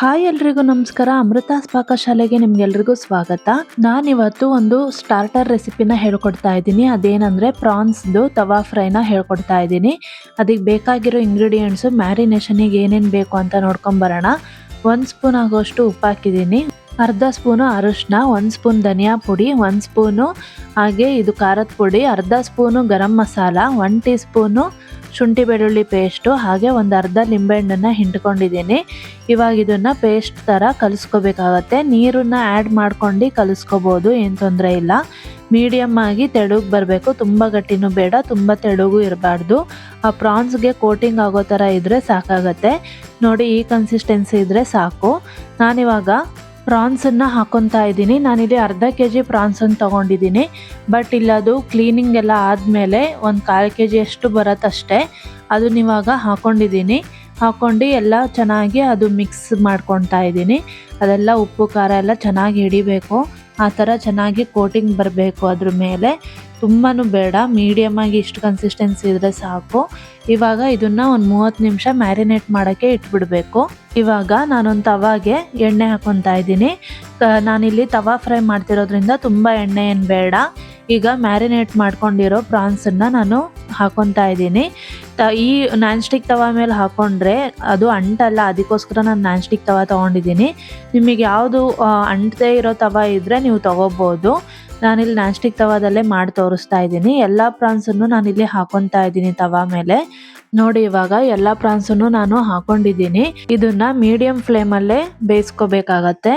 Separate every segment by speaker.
Speaker 1: Hi ಎಲ್ರಿಗೂ ನಮಸ್ಕಾರ. ಅಮೃತಾಸ್ ಪಾಕಶಾಲೆಗೆ ನಿಮ್ಗೆಲ್ರಿಗೂ ಸ್ವಾಗತ. ನಾನಿವತ್ತು ಒಂದು ಸ್ಟಾರ್ಟರ್ ರೆಸಿಪಿನ ಹೇಳ್ಕೊಡ್ತಾ ಇದ್ದೀನಿ. ಅದೇನಂದ್ರೆ ಪ್ರಾನ್ಸ್ದು ತವಾ ಫ್ರೈನ ಹೇಳ್ಕೊಡ್ತಾ ಇದ್ದೀನಿ. ಅದಕ್ಕೆ ಬೇಕಾಗಿರೋ ಇಂಗ್ರೀಡಿಯೆಂಟ್ಸು ಮ್ಯಾರಿನೇಷನಿಗೆ ಏನೇನು ಬೇಕು ಅಂತ ನೋಡ್ಕೊಂಬರೋಣ ಒಂದು ಸ್ಪೂನ್ ಆಗೋಷ್ಟು ಉಪ್ಪು ಹಾಕಿದ್ದೀನಿ ಅರ್ಧ ಸ್ಪೂನು ಅರಿಶಿನ, ಒಂದು ಸ್ಪೂನ್ ಧನಿಯಾ ಪುಡಿ, ಒಂದು ಸ್ಪೂನು ಹಾಗೆ ಇದು ಖಾರದ ಪುಡಿ, ಅರ್ಧ spoon garam masala one teaspoon ಶುಂಠಿ ಬೆಳ್ಳುಳ್ಳಿ ಪೇಸ್ಟು ಹಾಗೆ ಒಂದು ಅರ್ಧ ಲಿಂಬೆಹಣ್ಣನ್ನು ಹಿಂಡ್ಕೊಂಡಿದ್ದೀನಿ. ಇವಾಗ ಇದನ್ನು ಪೇಸ್ಟ್ ಥರ ಕಲಿಸ್ಕೋಬೇಕಾಗತ್ತೆ. ನೀರನ್ನು ಆ್ಯಡ್ ಮಾಡ್ಕೊಂಡು ಕಲಿಸ್ಕೋಬೋದು, ಏನು ತೊಂದರೆ ಇಲ್ಲ. ಮೀಡಿಯಮ್ ಆಗಿ ತೆಳುಗೆ ಬರಬೇಕು, ತುಂಬ ಗಟ್ಟಿನೂ ಬೇಡ, ತುಂಬ ತೆಳುಗೂ ಇರಬಾರ್ದು. ಆ ಪ್ರಾನ್ಸ್ಗೆ ಕೋಟಿಂಗ್ ಆಗೋ ಥರ ಇದ್ದರೆ ಸಾಕಾಗತ್ತೆ. ನೋಡಿ, ಈ ಕನ್ಸಿಸ್ಟೆನ್ಸಿ ಇದ್ದರೆ ಸಾಕು. ನಾನಿವಾಗ ಪ್ರಾನ್ಸನ್ನು ಹಾಕೊತಾ ಇದ್ದೀನಿ. ನಾನಿಲ್ಲಿ ಅರ್ಧ ಕೆ ಜಿ ಪ್ರಾನ್ಸನ್ನು ತೊಗೊಂಡಿದ್ದೀನಿ. ಬಟ್ ಇಲ್ಲದು ಕ್ಲೀನಿಂಗ್ ಎಲ್ಲ ಆದಮೇಲೆ ಒಂದು ಕಾಲು ಕೆ ಜಿ ಅಷ್ಟು ಬರುತ್ತಷ್ಟೇ. ಅದನ್ನ ಇವಾಗ ಹಾಕ್ಕೊಂಡಿದ್ದೀನಿ ಹಾಕ್ಕೊಂಡು ಎಲ್ಲ ಚೆನ್ನಾಗಿ ಅದು ಮಿಕ್ಸ್ ಮಾಡ್ಕೊತಾ ಇದ್ದೀನಿ. ಅದೆಲ್ಲ ಉಪ್ಪು, ಖಾರ ಎಲ್ಲ ಚೆನ್ನಾಗಿ ಹಿಡಿಬೇಕು. ಆ ಥರ ಚೆನ್ನಾಗಿ ಕೋಟಿಂಗ್ ಬರಬೇಕು ಅದ್ರ ಮೇಲೆ. ತುಂಬಾ ಬೇಡ. ಮೀಡಿಯಮಾಗಿ ಇಷ್ಟು ಕನ್ಸಿಸ್ಟೆನ್ಸಿ ಇದ್ದರೆ ಸಾಕು. ಇವಾಗ ಇದನ್ನು ಒಂದು ಮೂವತ್ತು ನಿಮಿಷ ಮ್ಯಾರಿನೇಟ್ ಮಾಡೋಕ್ಕೆ ಇಟ್ಬಿಡಬೇಕು. ಇವಾಗ ನಾನೊಂದು ತವಾಗೆ ಎಣ್ಣೆ ಹಾಕೊತಾ ಇದ್ದೀನಿ. ನಾನಿಲ್ಲಿ ತವಾ ಫ್ರೈ ಮಾಡ್ತಿರೋದ್ರಿಂದ ತುಂಬ ಎಣ್ಣೆ ಏನು ಬೇಡ. ಈಗ ಮ್ಯಾರಿನೇಟ್ ಮಾಡ್ಕೊಂಡಿರೋ ಪ್ರಾನ್ಸನ್ನು ನಾನು ಹಾಕೊತಾ ಇದ್ದೀನಿ. ಈ ನಾನ್ ಸ್ಟಿಕ್ ತವಾ ಮೇಲೆ ಹಾಕೊಂಡ್ರೆ ಅದು ಅಂಟಲ್ಲ, ಅದಕ್ಕೋಸ್ಕರ ನಾನು ನಾನ್ ಸ್ಟಿಕ್ ತವಾ ತೊಗೊಂಡಿದ್ದೀನಿ. ನಿಮಗೆ ಯಾವುದು ಅಂಟದೇ ಇರೋ ತವಾ ಇದ್ದರೆ ನೀವು ತೊಗೋಬೋದು. ನಾನಿಲ್ಲಿ ನಾನ್ ಸ್ಟಿಕ್ ತವಾದಲ್ಲೇ ಮಾಡಿ ತೋರಿಸ್ತಾ ಇದ್ದೀನಿ. ಎಲ್ಲ ಪ್ರಾನ್ಸನ್ನು ನಾನಿಲ್ಲಿ ಹಾಕೊತಾ ಇದ್ದೀನಿ ತವಾ ಮೇಲೆ. ನೋಡಿ ಇವಾಗ ಎಲ್ಲ ಪ್ರಾನ್ಸನ್ನು ನಾನು ಹಾಕೊಂಡಿದ್ದೀನಿ. ಇದನ್ನ ಮೀಡಿಯಂ ಫ್ಲೇಮಲ್ಲೇ ಬೇಯಿಸ್ಕೋಬೇಕಾಗತ್ತೆ.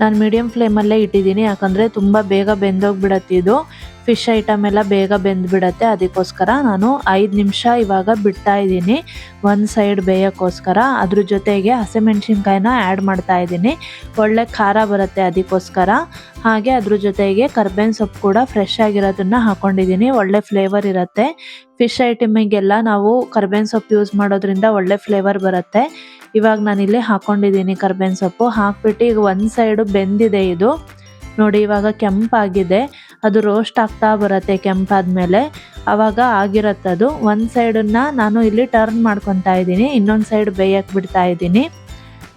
Speaker 1: ನಾನು ಮೀಡಿಯಂ ಫ್ಲೇಮಲ್ಲೇ ಇಟ್ಟಿದ್ದೀನಿ, ಯಾಕಂದರೆ ತುಂಬ ಬೇಗ ಬೆಂದೋಗ್ಬಿಡತ್ತೆ ಇದು. ಫಿಶ್ ಐಟಮ್ ಎಲ್ಲ ಬೇಗ ಬೆಂದ್ಬಿಡತ್ತೆ. ಅದಕ್ಕೋಸ್ಕರ ನಾನು ಐದು ನಿಮಿಷ ಇವಾಗ ಬಿಡ್ತಾ ಇದ್ದೀನಿ. ಒಂದು ಸೈಡ್ ಬೇಯೋಕ್ಕೋಸ್ಕರ. ಅದ್ರ ಜೊತೆಗೆ ಹಸಿಮೆಣ್ಸಿನ್ಕಾಯಿನ ಆ್ಯಡ್ ಮಾಡ್ತಾ ಇದ್ದೀನಿ. ಒಳ್ಳೆ ಖಾರ ಬರುತ್ತೆ ಅದಕ್ಕೋಸ್ಕರ. ಹಾಗೆ ಅದ್ರ ಜೊತೆಗೆ ಕರ್ಬೇವಿನ ಸೊಪ್ಪು ಕೂಡ ಫ್ರೆಶ್ ಆಗಿರೋದನ್ನ ಹಾಕೊಂಡಿದ್ದೀನಿ. ಒಳ್ಳೆ ಫ್ಲೇವರ್ ಇರುತ್ತೆ. ಫಿಶ್ ಐಟಮಿಗೆಲ್ಲ ನಾವು ಕರ್ಬೇವಿನ ಸೊಪ್ಪು ಯೂಸ್ ಮಾಡೋದ್ರಿಂದ ಒಳ್ಳೆ ಫ್ಲೇವರ್ ಬರುತ್ತೆ. ಇವಾಗ ನಾನಿಲ್ಲಿ ಹಾಕೊಂಡಿದ್ದೀನಿ ಕರ್ಬೇವಿನ ಸೊಪ್ಪು. ಹಾಕ್ಬಿಟ್ಟು ಈಗ ಒಂದು ಸೈಡು ಬೆಂದಿದೆ ಇದು. ನೋಡಿ ಇವಾಗ ಕೆಂಪಾಗಿದೆ. ಅದು ರೋಸ್ಟ್ ಆಗ್ತಾ ಬರುತ್ತೆ ಕೆಂಪಾದ್ಮೇಲೆ. ಅವಾಗ ಆಗಿರತ್ತದು ಒಂದು ಸೈಡನ್ನು ನಾನು ಇಲ್ಲಿ ಟರ್ನ್ ಮಾಡ್ಕೊತಾ ಇದ್ದೀನಿ. ಇನ್ನೊಂದು ಸೈಡ್ ಬೇಯಕ್ಕೆ ಬಿಡ್ತಾ ಇದ್ದೀನಿ.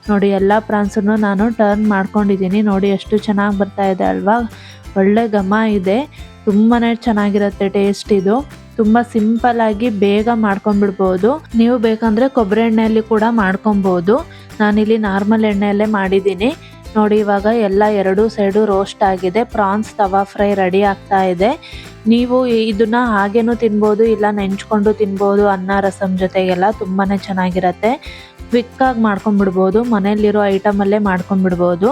Speaker 1: ನೋಡಿ, ಎಲ್ಲ ಪ್ರಾನ್ಸನ್ನು ನಾನು ಟರ್ನ್ ಮಾಡ್ಕೊಂಡಿದ್ದೀನಿ. ನೋಡಿ, ಎಷ್ಟು ಚೆನ್ನಾಗಿ ಬರ್ತಾ ಇದೆ ಅಲ್ವಾ? ಒಳ್ಳೆ ಘಮ ಇದೆ. ತುಂಬಾ ಚೆನ್ನಾಗಿರುತ್ತೆ ಟೇಸ್ಟ್ ಇದು. ತುಂಬ ಆಗಿ ಬೇಗ ಮಾಡ್ಕೊಂಡ್ಬಿಡ್ಬೋದು. ನೀವು ಬೇಕಂದರೆ ಕೊಬ್ಬರಿ ಎಣ್ಣೆಯಲ್ಲಿ ಕೂಡ ಮಾಡ್ಕೊಬೋದು. ನಾನಿಲ್ಲಿ ನಾರ್ಮಲ್ ಎಣ್ಣೆಯಲ್ಲೇ ಮಾಡಿದ್ದೀನಿ. ನೋಡಿ ಇವಾಗ ಎಲ್ಲ ಎರಡು ಸೈಡು ರೋಸ್ಟ್ ಆಗಿದೆ. ಪ್ರಾನ್ಸ್ ತವಾ ಫ್ರೈ ರೆಡಿ ಆಗ್ತಾ ಇದೆ. ನೀವು ಇದನ್ನ ಹಾಗೇನು ತಿನ್ಬೋದು, ಇಲ್ಲ ನೆಂಚ್ಕೊಂಡು ತಿನ್ಬೋದು ಅನ್ನ ರಸಂ ಜೊತೆಗೆಲ್ಲ ತುಂಬಾ ಚೆನ್ನಾಗಿರತ್ತೆ. ಕ್ವಿಕ್ಕಾಗಿ ಮಾಡ್ಕೊಂಡ್ಬಿಡ್ಬೋದು ಮನೇಲಿರೋ ಐಟಮಲ್ಲೇ ಮಾಡ್ಕೊಂಡ್ಬಿಡ್ಬೋದು.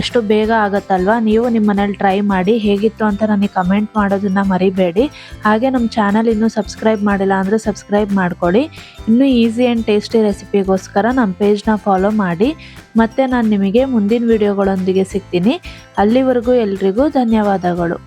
Speaker 1: ಎಷ್ಟು ಬೇಗ ಆಗುತ್ತಲ್ವ? ನೀವು ನಿಮ್ಮ ಮನೇಲಿ ಟ್ರೈ ಮಾಡಿ ಹೇಗಿತ್ತು ಅಂತ ನನಗೆ ಕಮೆಂಟ್ ಮಾಡೋದನ್ನು ಮರಿಬೇಡಿ. ಹಾಗೆ ನಮ್ಮ ಚಾನಲ್ ಇನ್ನೂ ಸಬ್ಸ್ಕ್ರೈಬ್ ಮಾಡಿಲ್ಲ ಅಂದರೆ ಸಬ್ಸ್ಕ್ರೈಬ್ ಮಾಡ್ಕೊಳ್ಳಿ. ಇನ್ನೂ ಈಸಿ ಆ್ಯಂಡ್ ಟೇಸ್ಟಿ ರೆಸಿಪಿಗೋಸ್ಕರ ನಮ್ಮ ಪೇಜ್ನ ಫಾಲೋ ಮಾಡಿ. ಮತ್ತು ನಾನು ನಿಮಗೆ ಮುಂದಿನ ವಿಡಿಯೋಗಳೊಂದಿಗೆ ಸಿಗ್ತೀನಿ. ಅಲ್ಲಿವರೆಗೂ ಎಲ್ರಿಗೂ ಧನ್ಯವಾದಗಳು.